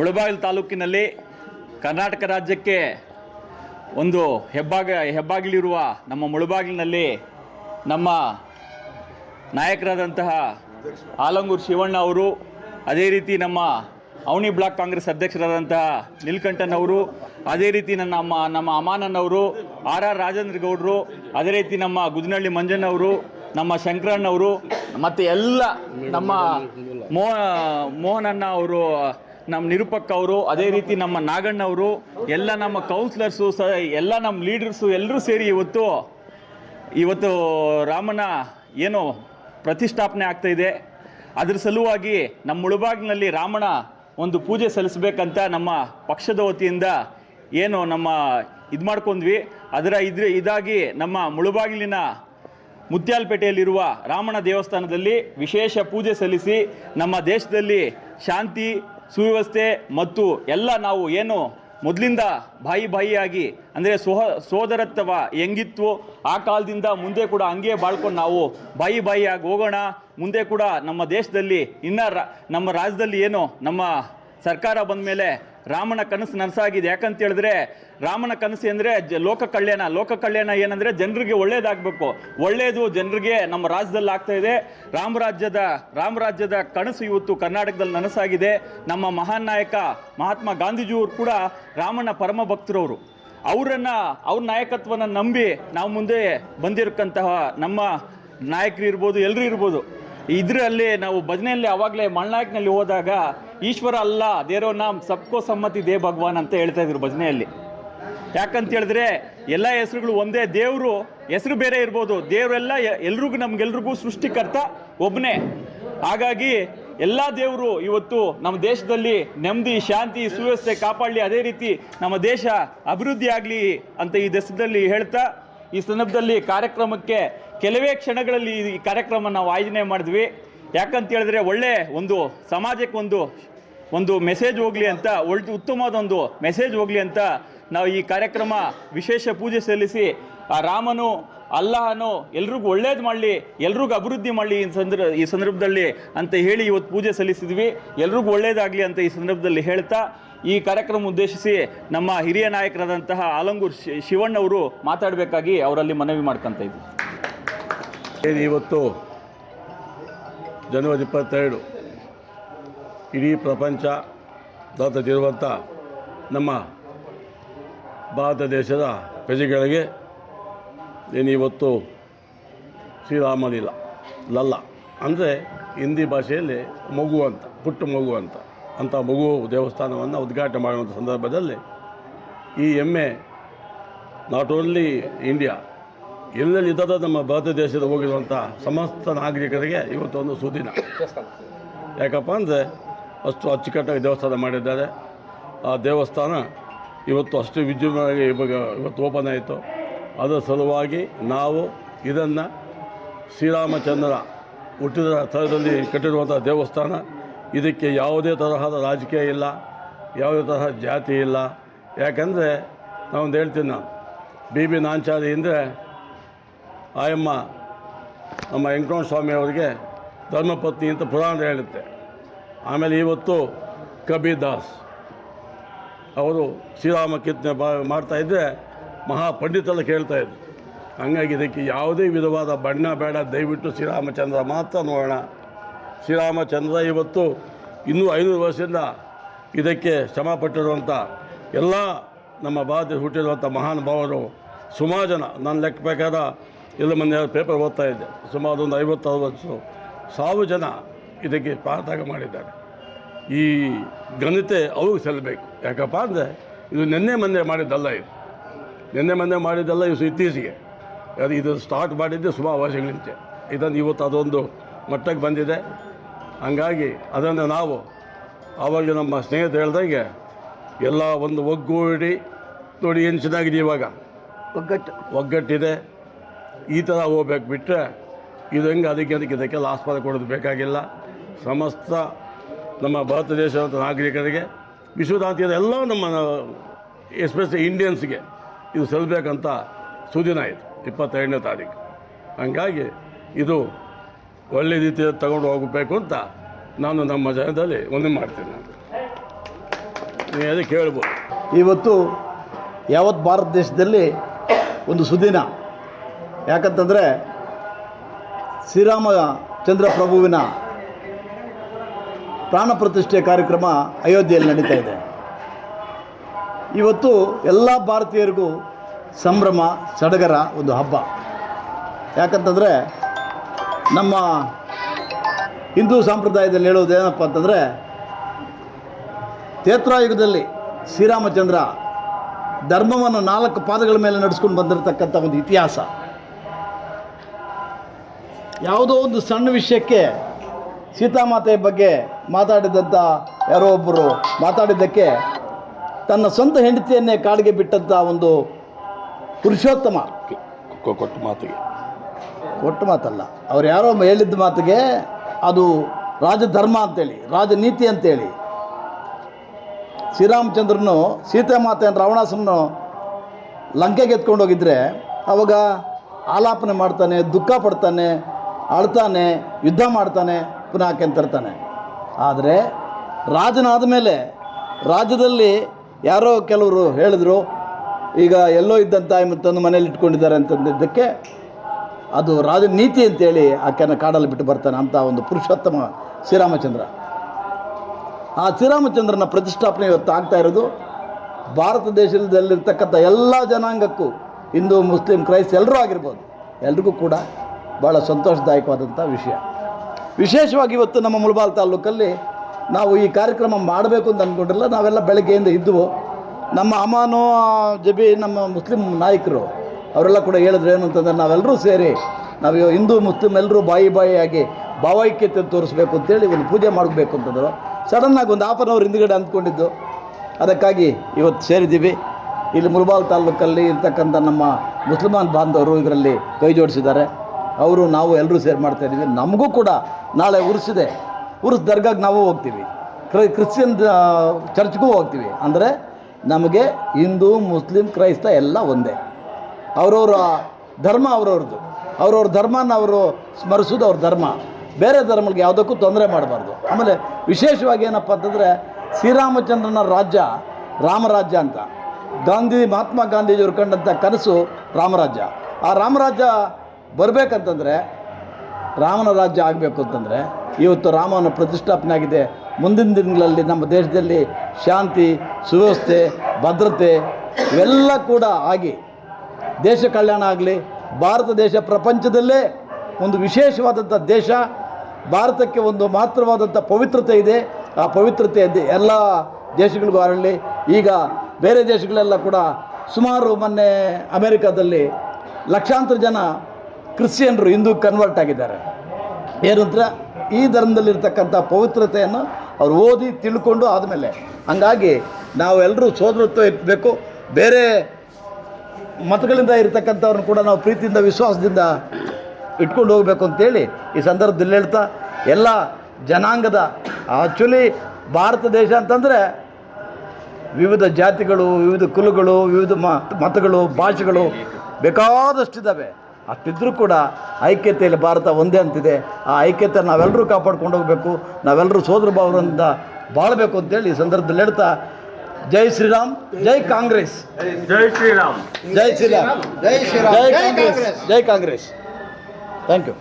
ಮುಳಬಾಗಿಲು ತಾಲೂಕಿನಲ್ಲಿ ಕರ್ನಾಟಕ ರಾಜ್ಯಕ್ಕೆ ಒಂದು ಹೆಬ್ಬಾಗ, ಹೆಬ್ಬಾಗಿಲಿರುವ ನಮ್ಮ ಮುಳಬಾಗಿಲಿನಲ್ಲಿ ನಮ್ಮ ನಾಯಕರಾದಂತಹ ಆಲಂಗೂರು ಶಿವಣ್ಣ ಅವರು, ಅದೇ ರೀತಿ ನಮ್ಮ ಅವನಿ ಬ್ಲಾಕ್ ಕಾಂಗ್ರೆಸ್ ಅಧ್ಯಕ್ಷರಾದಂತಹ ನೀಲ್ಕಂಠನ್ ಅವರು, ಅದೇ ರೀತಿ ನನ್ನ ನಮ್ಮ ನಮ್ಮ ಅಮಾನನ್ ಅವರು ಆರ್ ಆರ್ ರಾಜೇಂದ್ರ ಗೌಡರು, ಅದೇ ರೀತಿ ನಮ್ಮ ಗುಜನಹಳ್ಳಿ ಮಂಜಣ್ಣವರು ನಮ್ಮ ಶಂಕರಣ್ಣವರು ಮತ್ತು ಎಲ್ಲ ನಮ್ಮ ಮೋಹನಣ್ಣ ಅವರು ನಮ್ಮ ನಿರುಪಕ್ ಅವರು, ಅದೇ ರೀತಿ ನಮ್ಮ ನಾಗಣ್ಣ ಅವರು, ಎಲ್ಲ ನಮ್ಮ ಕೌನ್ಸಿಲರ್ಸು ಸ ಎಲ್ಲ ನಮ್ಮ ಲೀಡರ್ಸು ಎಲ್ಲರೂ ಸೇರಿ ಇವತ್ತು ಇವತ್ತು ರಾಮನ ಏನು ಪ್ರತಿಷ್ಠಾಪನೆ ಆಗ್ತಾ ಇದೆ. ಅದ್ರ ಸಲುವಾಗಿ ನಮ್ಮ ಮುಳುಬಾಗಿಲಿನಲ್ಲಿ ರಾಮನ ಒಂದು ಪೂಜೆ ಸಲ್ಲಿಸಬೇಕಂತ ನಮ್ಮ ಪಕ್ಷದ ವತಿಯಿಂದ ಏನು ನಮ್ಮ ಇದು ಮಾಡ್ಕೊಂಡ್ವಿ. ಅದರ ಇದ್ರ ಇದಾಗಿ ನಮ್ಮ ಮುಳುಬಾಗಿಲಿನ ಮುತ್ಯಾಲ್ಪೇಟೆಯಲ್ಲಿರುವ ರಾಮನ ದೇವಸ್ಥಾನದಲ್ಲಿ ವಿಶೇಷ ಪೂಜೆ ಸಲ್ಲಿಸಿ ನಮ್ಮ ದೇಶದಲ್ಲಿ ಶಾಂತಿ ಸುವ್ಯವಸ್ಥೆ ಮತ್ತು ಎಲ್ಲ ನಾವು ಏನು ಮೊದಲಿಂದ ಬಾಯಿ ಬಾಯಿಯಾಗಿ, ಅಂದರೆ ಸೋಹ, ಸೋದರತ್ವ ಹೆಂಗಿತ್ತು ಆ ಕಾಲದಿಂದ ಮುಂದೆ ಕೂಡ ಹಂಗೆ ಬಾಳ್ಕೊಂಡು ನಾವು ಬಾಯಿ ಬಾಯಿಯಾಗಿ ಹೋಗೋಣ. ಮುಂದೆ ಕೂಡ ನಮ್ಮ ದೇಶದಲ್ಲಿ ಇನ್ನ ನಮ್ಮ ರಾಜ್ಯದಲ್ಲಿ ಏನು ನಮ್ಮ ಸರ್ಕಾರ ಬಂದ ಮೇಲೆ ರಾಮನ ಕನಸು ನನಸಾಗಿದೆ. ಯಾಕಂತ ಹೇಳಿದ್ರೆ ರಾಮನ ಕನಸು ಅಂದರೆ ಲೋಕ ಕಲ್ಯಾಣ. ಲೋಕ ಕಲ್ಯಾಣ ಏನಂದರೆ ಜನರಿಗೆ ಒಳ್ಳೇದಾಗಬೇಕು. ಒಳ್ಳೆಯದು ಜನರಿಗೆ ನಮ್ಮ ರಾಜ್ಯದಲ್ಲಿ ಆಗ್ತಾ ಇದೆ. ರಾಮರಾಜ್ಯದ ರಾಮರಾಜ್ಯದ ಕನಸು ಇವತ್ತು ಕರ್ನಾಟಕದಲ್ಲಿ ನನಸಾಗಿದೆ. ನಮ್ಮ ಮಹಾನ್ ನಾಯಕ ಮಹಾತ್ಮ ಗಾಂಧೀಜಿಯವರು ಕೂಡ ರಾಮನ ಪರಮ ಭಕ್ತರವರು. ಅವರನ್ನು, ಅವ್ರ ನಾಯಕತ್ವನ ನಂಬಿ ನಾವು ಮುಂದೆ ಬಂದಿರಕ್ಕಂತಹ ನಮ್ಮ ನಾಯಕರು ಇರ್ಬೋದು, ಎಲ್ಲರೂ ಇರ್ಬೋದು. ಇದರಲ್ಲಿ ನಾವು ಭಜನೆಯಲ್ಲಿ ಅವಾಗಲೇ ಮಳ್ನಾಯಕ್ನಲ್ಲಿ ಹೋದಾಗ, ಈಶ್ವರ ಅಲ್ಲ, ದೇರೋ ನಾಮ್, ಸಬ್ಕೋ ಸಮ್ಮತಿ ದೇ ಭಗವಾನ್ ಅಂತ ಹೇಳ್ತಾ ಇದ್ರು ಭಜನೆಯಲ್ಲಿ. ಯಾಕಂತ ಹೇಳಿದ್ರೆ, ಎಲ್ಲ ಹೆಸರುಗಳು ಒಂದೇ, ದೇವರು ಹೆಸರು ಬೇರೆ ಇರ್ಬೋದು. ದೇವರೆಲ್ಲ ಎಲ್ರಿಗೂ ನಮ್ಗೆಲ್ರಿಗೂ ಸೃಷ್ಟಿಕರ್ತ ಒಬ್ಬನೇ ಹಾಗಾಗಿ ಎಲ್ಲ ದೇವರು ಇವತ್ತು ನಮ್ಮ ದೇಶದಲ್ಲಿ ನೆಮ್ಮದಿ, ಶಾಂತಿ, ಸುವ್ಯವಸ್ಥೆ ಕಾಪಾಡಲಿ, ಅದೇ ರೀತಿ ನಮ್ಮ ದೇಶ ಅಭಿವೃದ್ಧಿ ಆಗಲಿ ಅಂತ ಈ ದೇಶದಲ್ಲಿ ಹೇಳ್ತಾ ಈ ಸಂದರ್ಭದಲ್ಲಿ ಕಾರ್ಯಕ್ರಮಕ್ಕೆ ಕೆಲವೇ ಕ್ಷಣಗಳಲ್ಲಿ ಈ ಕಾರ್ಯಕ್ರಮ ನಾವು ಆಯೋಜನೆ ಮಾಡಿದ್ವಿ. ಯಾಕಂತ ಹೇಳಿದ್ರೆ ಒಳ್ಳೆ ಒಂದು ಸಮಾಜಕ್ಕೆ ಒಂದು ಒಂದು ಮೆಸೇಜ್ ಹೋಗಲಿ ಅಂತ, ಒಳ್ಳೆ ಉತ್ತಮವಾದ ಒಂದು ಮೆಸೇಜ್ ಹೋಗಲಿ ಅಂತ ನಾವು ಈ ಕಾರ್ಯಕ್ರಮ ವಿಶೇಷ ಪೂಜೆ ಸಲ್ಲಿಸಿ, ಆ ರಾಮನು, ಅಲ್ಲಹನು ಎಲ್ರಿಗೂ ಒಳ್ಳೇದು ಮಾಡಲಿ, ಎಲ್ರಿಗೂ ಅಭಿವೃದ್ಧಿ ಮಾಡಲಿ ಈ ಸಂದರ್ಭ ಈ ಸಂದರ್ಭದಲ್ಲಿ ಅಂತ ಹೇಳಿ ಇವತ್ತು ಪೂಜೆ ಸಲ್ಲಿಸಿದ್ವಿ. ಎಲ್ರಿಗೂ ಒಳ್ಳೇದಾಗಲಿ ಅಂತ ಈ ಸಂದರ್ಭದಲ್ಲಿ ಹೇಳ್ತಾ ಈ ಕಾರ್ಯಕ್ರಮ ಉದ್ದೇಶಿಸಿ ನಮ್ಮ ಹಿರಿಯ ನಾಯಕರಾದಂತಹ ಆಲಂಗೂರ್ ಶಿವಣ್ಣ ಅವರು ಮಾತಾಡಬೇಕಾಗಿ ಅವರಲ್ಲಿ ಮನವಿ ಮಾಡ್ಕೊತ ಏನು ಇವತ್ತು ಜನವರಿ ಇಪ್ಪತ್ತೆರಡು ಇಡೀ ಪ್ರಪಂಚ ದಾತದಿರುವಂಥ ನಮ್ಮ ಭಾರತ ದೇಶದ ಪ್ರಜೆಗಳಿಗೆ ಏನು ಇವತ್ತು ಶ್ರೀರಾಮ ಲೀಲ ಲಲ್ಲ. ಅಂದರೆ ಹಿಂದಿ ಭಾಷೆಯಲ್ಲಿ ಮಗು ಅಂತ, ಪುಟ್ಟ ಮಗು ಅಂತ. ಅಂಥ ಮಗು ದೇವಸ್ಥಾನವನ್ನು ಉದ್ಘಾಟನೆ ಮಾಡುವಂಥ ಸಂದರ್ಭದಲ್ಲಿ ಈ ಎಮ್ಮೆ ನಾಟ್ ಓನ್ಲಿ ಇಂಡಿಯಾ ಎಲ್ಲೆಲ್ಲಿ ನಮ್ಮ ಭಾರತ ದೇಶದ ಹೋಗಿರುವಂಥ ಸಮಸ್ತ ನಾಗರಿಕರಿಗೆ ಇವತ್ತು ಒಂದು ಸುದಿನ. ಯಾಕಪ್ಪ ಅಂದರೆ ಅಷ್ಟು ಅಚ್ಚುಕಟ್ಟಾಗಿ ದೇವಸ್ಥಾನ ಮಾಡಿದ್ದಾರೆ. ಆ ದೇವಸ್ಥಾನ ಇವತ್ತು ಅಷ್ಟು ವಿಜೃಂಭಣೆಯಾಗಿ ಇವಾಗ ಇವತ್ತು ಓಪನ್ ಆಯಿತು. ಅದರ ಸಲುವಾಗಿ ನಾವು ಇದನ್ನು ಶ್ರೀರಾಮಚಂದ್ರ ಹುಟ್ಟಿದ ಸ್ಥಳದಲ್ಲಿ ಕಟ್ಟಿರುವಂಥ ದೇವಸ್ಥಾನ ಇದಕ್ಕೆ ಯಾವುದೇ ತರಹದ ರಾಜಕೀಯ ಇಲ್ಲ, ಯಾವುದೇ ತರಹ ಜಾತಿ ಇಲ್ಲ. ಯಾಕಂದರೆ ನಾವೊಂದು ಹೇಳ್ತೀನಿ ನಾನು ಬಿ ಬಿ ನಾಂಚಾರಿ ಅಂದರೆ ಆಯಮ್ಮ, ನಮ್ಮ ವೆಂಕಟರಮಣ ಸ್ವಾಮಿ ಅವರಿಗೆ ಧರ್ಮಪತ್ನಿ ಅಂತ ಪುರಾಣ ಹೇಳುತ್ತೆ. ಆಮೇಲೆ ಇವತ್ತು ಕಬೀರ್ ದಾಸ್ ಅವರು ಶ್ರೀರಾಮ ಕೀರ್ತನೆ ಮಾಡ್ತಾಯಿದ್ರೆ ಮಹಾಪಂಡಿತಲ್ಲ ಇದ್ರು. ಹಂಗಾಗಿ ಇದಕ್ಕೆ ಯಾವುದೇ ವಿಧವಾದ ಬಣ್ಣ ಬೇಡ, ದಯವಿಟ್ಟು ಶ್ರೀರಾಮಚಂದ್ರ ಮಾತ್ರ ನೋಡೋಣ. ಶ್ರೀರಾಮಚಂದ್ರ ಇವತ್ತು ಇನ್ನೂ ಐನೂರು ವರ್ಷದಿಂದ ಇದಕ್ಕೆ ಶ್ರಮಪಟ್ಟಿರುವಂಥ ಎಲ್ಲ ನಮ್ಮ ಭಾರತ ಹುಟ್ಟಿರುವಂಥ ಮಹಾನುಭಾವರು ಸುಮಾರು ಜನ ನಾನು ಲೆಕ್ಕ ಬೇಕಾದ ಎಲ್ಲ ಮಂದಿ ಪೇಪರ್ ಓದ್ತಾ ಇದ್ದೆ. ಸುಮಾರು ಒಂದು ಐವತ್ತು ಅರವತ್ತು ಸಾವಿರ ಜನ ಇದಕ್ಕೆ ಪ್ರಾಣತ್ಯಾಗ ಮಾಡಿದ್ದಾರೆ. ಈ ಘನತೆ ಅವ್ರಿಗೆ ಸಲ್ಲಬೇಕು ಯಾಕಪ್ಪ ಅಂದರೆ ಇದು ನಿನ್ನೆ ಮೊನ್ನೆ ಮಾಡಿದ್ದಲ್ಲ ಇದು. ನಿನ್ನೆ ಮೊನ್ನೆ ಮಾಡಿದ್ದಲ್ಲ ಇದು ಇತ್ತೀಚೆಗೆ. ಅದು ಇದು ಸ್ಟಾರ್ಟ್ ಮಾಡಿದ್ದೆ ಸುಮಾರು ವರ್ಷಗಳಿಂತೆ. ಇದನ್ನು ಇವತ್ತು ಅದೊಂದು ಮಟ್ಟಕ್ಕೆ ಬಂದಿದೆ. ಹಂಗಾಗಿ ಅದನ್ನು ನಾವು ಅವಾಗ ನಮ್ಮ ಸ್ನೇಹಿತರು ಹೇಳ್ದಂಗೆ ಎಲ್ಲ ಒಂದು ಒಗ್ಗೂಡಿ ನೋಡಿ ಏನು ಚೆನ್ನಾಗಿದೆ ಇವಾಗ. ಒಗ್ಗಟ್ಟು. ಒಗ್ಗಟ್ಟಿದೆ. ಈ ಥರ ಹೋಗ್ಬೇಕು ಬಿಟ್ಟರೆ ಇದು ಹೆಂಗೆ ಅದಕ್ಕೆ ಅದಕ್ಕೆ ಇದಕ್ಕೆಲ್ಲ ಆಸ್ಪದ ಕೊಡೋದು ಬೇಕಾಗಿಲ್ಲ. ಸಮಸ್ತ ನಮ್ಮ ಭಾರತ ದೇಶದ ನಾಗರಿಕರಿಗೆ ವಿಶ್ವದಾದ್ಯಂತ ಎಲ್ಲ ನಮ್ಮ ಎಸ್ಪೆಷಲಿ ಇಂಡಿಯನ್ಸ್ಗೆ ಇದು ಸಲ್ಲಬೇಕಂತ ಸುದಿನ ಆಯಿತು ಇಪ್ಪತ್ತೆರಡನೇ ತಾರೀಕು. ಹಂಗಾಗಿ ಇದು ಒಳ್ಳೆ ರೀತಿಯಲ್ಲಿ ತಗೊಂಡು ಹೋಗಬೇಕು ಅಂತ ನಾನು ನಮ್ಮ ಜನದಲ್ಲಿ ಒಂದು ಮಾಡ್ತೀನಿ ನಾನು. ನೀವು ಅದಕ್ಕೆ ಇವತ್ತು ಯಾವತ್ತು ಭಾರತ ದೇಶದಲ್ಲಿ ಒಂದು ಸುದಿನ? ಯಾಕಂತಂದರೆ ಶ್ರೀರಾಮಚಂದ್ರ ಪ್ರಭುವಿನ ಪ್ರಾಣ ಪ್ರತಿಷ್ಠೆ ಕಾರ್ಯಕ್ರಮ ಅಯೋಧ್ಯೆಯಲ್ಲಿ ನಡೀತಾ ಇದೆ. ಇವತ್ತು ಎಲ್ಲ ಭಾರತೀಯರಿಗೂ ಸಂಭ್ರಮ, ಸಡಗರ ಒಂದು ಹಬ್ಬ. ಯಾಕಂತಂದರೆ ನಮ್ಮ ಹಿಂದೂ ಸಂಪ್ರದಾಯದಲ್ಲಿ ಹೇಳೋದೇನಪ್ಪ ಅಂತಂದರೆ ತೇತ್ರಾಯುಗದಲ್ಲಿ ಶ್ರೀರಾಮಚಂದ್ರ ಧರ್ಮವನ್ನು ನಾಲ್ಕು ಪಾದಗಳ ಮೇಲೆ ನಡೆಸ್ಕೊಂಡು ಬಂದಿರತಕ್ಕಂಥ ಒಂದು ಇತಿಹಾಸ. ಯಾವುದೋ ಒಂದು ಸಣ್ಣ ವಿಷಯಕ್ಕೆ ಸೀತಾಮಾತೆಯ ಬಗ್ಗೆ ಮಾತಾಡಿದಂಥ ಯಾರೋ ಒಬ್ಬರು ಮಾತಾಡಿದ್ದಕ್ಕೆ ತನ್ನ ಸ್ವಂತ ಹೆಂಡತಿಯನ್ನೇ ಕಾಡಿಗೆ ಬಿಟ್ಟಂಥ ಒಂದು ಪುರುಷೋತ್ತಮ. ಕೊಟ್ಟ ಮಾತಿಗೆ. ಒಟ್ಟು ಮಾತಲ್ಲ. ಅವ್ರು ಯಾರೋ ಹೇಳಿದ್ದ ಮಾತಿಗೆ ಅದು ರಾಜಧರ್ಮ ಅಂತೇಳಿ, ರಾಜನೀತಿ ಅಂತೇಳಿ. ಶ್ರೀರಾಮಚಂದ್ರನು ಸೀತಾಮಾತೆಯನ್ನು ರಾವಣಾಸನ್ನು ಲಂಕೆಗೆ ಎತ್ಕೊಂಡು ಹೋಗಿದ್ರೆ ಅವಾಗ ಆಲಾಪನೆ ಮಾಡ್ತಾನೆ, ದುಃಖ ಪಡ್ತಾನೆ, ಅಳ್ತಾನೆ, ಯುದ್ಧ ಮಾಡ್ತಾನೆ, ಪುನಃ ಆಕೆ ತರ್ತಾನೆ ಆದರೆ ರಾಜನಾದ ಮೇಲೆ ರಾಜ್ಯದಲ್ಲಿ ಯಾರೋ ಕೆಲವರು ಹೇಳಿದ್ರು, ಈಗ ಎಲ್ಲೋ ಇದ್ದಂಥ ಮತ್ತೊಂದು ಮನೇಲಿ ಇಟ್ಕೊಂಡಿದ್ದಾರೆ ಅಂತಂದಿದ್ದಕ್ಕೆ ಅದು ರಾಜನೀತಿ ಅಂತೇಳಿ ಆಕೆನ ಕಾಡಲ್ಲಿ ಬಿಟ್ಟು ಬರ್ತಾನೆ ಅಂತ ಒಂದು ಪುರುಷೋತ್ತಮ ಶ್ರೀರಾಮಚಂದ್ರ. ಆ ಶ್ರೀರಾಮಚಂದ್ರನ ಪ್ರತಿಷ್ಠಾಪನೆ ಇವತ್ತು ಆಗ್ತಾ ಇರೋದು. ಭಾರತ ದೇಶದಲ್ಲಿರ್ತಕ್ಕಂಥ ಎಲ್ಲ ಜನಾಂಗಕ್ಕೂ ಹಿಂದೂ, ಮುಸ್ಲಿಂ, ಕ್ರೈಸ್ತ ಎಲ್ಲರೂ ಆಗಿರ್ಬೋದು. ಎಲ್ರಿಗೂ ಕೂಡ ಭಾಳ ಸಂತೋಷದಾಯಕವಾದಂಥ ವಿಷಯ. ವಿಶೇಷವಾಗಿ ಇವತ್ತು ನಮ್ಮ ಮುಳಬಾಲ್ ತಾಲೂಕಲ್ಲಿ ನಾವು ಈ ಕಾರ್ಯಕ್ರಮ ಮಾಡಬೇಕು ಅಂತ ಅಂದ್ಕೊಂಡಿರಲ್ಲ ನಾವೆಲ್ಲ ಬೆಳಗ್ಗೆಯಿಂದ ಇದ್ದವು ನಮ್ಮ ಅಮಾನೋ ಜಬಿ ನಮ್ಮ ಮುಸ್ಲಿಂ ನಾಯಕರು ಅವರೆಲ್ಲ ಕೂಡ ಹೇಳಿದ್ರು ಏನು ಅಂತಂದ್ರೆ ನಾವೆಲ್ಲರೂ ಸೇರಿ ನಾವು ಹಿಂದೂ ಮುಸ್ಲಿಂ ಎಲ್ಲರೂ ಬಾಯಿ ಬಾಯಿಯಾಗಿ ಭಾವೈಕ್ಯತೆ ತೋರಿಸ್ಬೇಕು ಅಂತೇಳಿ ಒಂದು ಪೂಜೆ ಮಾಡಬೇಕು ಅಂತಂದರು. ಸಡನ್ನಾಗಿ ಒಂದು ಹಾಫ್ ಅವ್ರ ಹಿಂದ್ಗಡೆ ಅಂದ್ಕೊಂಡಿದ್ದು. ಅದಕ್ಕಾಗಿ ಇವತ್ತು ಸೇರಿದ್ದೀವಿ. ಇಲ್ಲಿ ಮುಲ್ಬಾಲ್ ತಾಲೂಕಲ್ಲಿ ಇರ್ತಕ್ಕಂಥ ನಮ್ಮ ಮುಸಲ್ಮಾನ್ ಬಾಂಧವರು ಇದರಲ್ಲಿ ಕೈ ಜೋಡಿಸಿದ್ದಾರೆ. ಅವರು ನಾವು ಎಲ್ಲರೂ ಸೇರಿ ಮಾಡ್ತಾ ಇದ್ದೀವಿ. ನಮಗೂ ಕೂಡ ನಾಳೆ ಉರ್ಸಿದೆ. ಉರ್ಸ್ ದರ್ಗಾಗೆ ನಾವು ಹೋಗ್ತೀವಿ. ಕ್ರೈ ಕ್ರಿಶ್ಚಿಯನ್ ಚರ್ಚ್ಗೂ ಹೋಗ್ತೀವಿ. ಅಂದರೆ ನಮಗೆ ಹಿಂದೂ, ಮುಸ್ಲಿಂ, ಕ್ರೈಸ್ತ ಎಲ್ಲ ಒಂದೇ. ಅವರವರ ಧರ್ಮ ಅವ್ರವ್ರದ್ದು. ಅವ್ರವ್ರ ಧರ್ಮನ ಅವರು ಸ್ಮರಿಸೋದು ಅವ್ರ ಧರ್ಮ. ಬೇರೆ ಧರ್ಮಗಳಿಗೆ ಯಾವುದಕ್ಕೂ ತೊಂದರೆ ಮಾಡಬಾರ್ದು. ಆಮೇಲೆ ವಿಶೇಷವಾಗಿ ಏನಪ್ಪ ಅಂತಂದರೆ ಶ್ರೀರಾಮಚಂದ್ರನ ರಾಜ್ಯ ರಾಮರಾಜ್ಯ ಅಂತ. ಗಾಂಧಿ, ಮಹಾತ್ಮ ಗಾಂಧೀಜಿಯವರು ಕಂಡಂಥ ಕನಸು ರಾಮರಾಜ್ಯ. ಆ ರಾಮರಾಜ್ಯ ಬರಬೇಕಂತಂದರೆ ರಾಮನ ರಾಜ್ಯ ಆಗಬೇಕು ಅಂತಂದರೆ ಇವತ್ತು ರಾಮನ ಪ್ರತಿಷ್ಠಾಪನೆ ಆಗಿದೆ. ಮುಂದಿನ ದಿನಗಳಲ್ಲಿ ನಮ್ಮ ದೇಶದಲ್ಲಿ ಶಾಂತಿ, ಸುವ್ಯವಸ್ಥೆ, ಭದ್ರತೆ ಇವೆಲ್ಲ ಕೂಡ ಆಗಿ ದೇಶ ಕಲ್ಯಾಣ ಆಗಲಿ, ಭಾರತ ದೇಶ ಪ್ರಪಂಚದಲ್ಲೇ ಒಂದು ವಿಶೇಷವಾದಂಥ ದೇಶ, ಭಾರತಕ್ಕೆ ಒಂದು ಮಾತ್ರವಾದಂಥ ಪವಿತ್ರತೆ ಇದೆ. ಆ ಪವಿತ್ರತೆ ಎಲ್ಲ ದೇಶಗಳಿಗೂ ಅರಳಿ, ಈಗ ಬೇರೆ ದೇಶಗಳೆಲ್ಲ ಕೂಡ ಸುಮಾರು ಮೊನ್ನೆ ಅಮೇರಿಕಾದಲ್ಲಿ ಲಕ್ಷಾಂತರ ಜನ ಕ್ರಿಶ್ಚಿಯನ್ರು ಹಿಂದೂ ಕನ್ವರ್ಟ್ ಆಗಿದ್ದಾರೆ. ಏನಂದ್ರೆ ಈ ಧರ್ಮದಲ್ಲಿರ್ತಕ್ಕಂಥ ಪವಿತ್ರತೆಯನ್ನು ಅವ್ರು ಓದಿ ತಿಳ್ಕೊಂಡು ಆದಮೇಲೆ, ಹಂಗಾಗಿ ನಾವು ಎಲ್ಲರೂ ಸೋದರತ್ವ ಇರಬೇಕು ಬೇರೆ ಮತಗಳಿಂದ ಇರತಕ್ಕಂಥವ್ರನ್ನ ಕೂಡ ನಾವು ಪ್ರೀತಿಯಿಂದ, ವಿಶ್ವಾಸದಿಂದ ಇಟ್ಕೊಂಡು ಹೋಗಬೇಕು ಅಂತೇಳಿ ಈ ಸಂದರ್ಭದಲ್ಲಿ ಹೇಳ್ತಾ, ಎಲ್ಲ ಜನಾಂಗದ ಆ್ಯಕ್ಚುಲಿ ಭಾರತ ದೇಶ ಅಂತಂದರೆ ವಿವಿಧ ಜಾತಿಗಳು, ವಿವಿಧ ಕುಲಗಳು, ವಿವಿಧ ಮತಗಳು, ಭಾಷೆಗಳು ಬೇಕಾದಷ್ಟಿದ್ದಾವೆ. ಅಷ್ಟಿದ್ರೂ ಕೂಡ ಐಕ್ಯತೆಯಲ್ಲಿ ಭಾರತ ಒಂದೇ ಅಂತಿದೆ. ಆ ಐಕ್ಯತೆ ನಾವೆಲ್ಲರೂ ಕಾಪಾಡ್ಕೊಂಡು ಹೋಗಬೇಕು, ನಾವೆಲ್ಲರೂ ಸೋದರ ಭಾವರಿಂದ ಬಾಳಬೇಕು ಅಂತೇಳಿ ಈ ಸಂದರ್ಭದಲ್ಲಿ ಹೇಳ್ತಾ ಜೈ ಶ್ರೀರಾಮ್ ಜೈ ಕಾಂಗ್ರೆಸ್ ಜೈ ಶ್ರೀರಾಮ್ ಜೈ ಶ್ರೀರಾಮ್ ಜೈ ಶ್ರೀರಾಮ್ ಜೈ ಕಾಂಗ್ರೆಸ್ ಜೈ ಕಾಂಗ್ರೆಸ್ ಥ್ಯಾಂಕ್ ಯು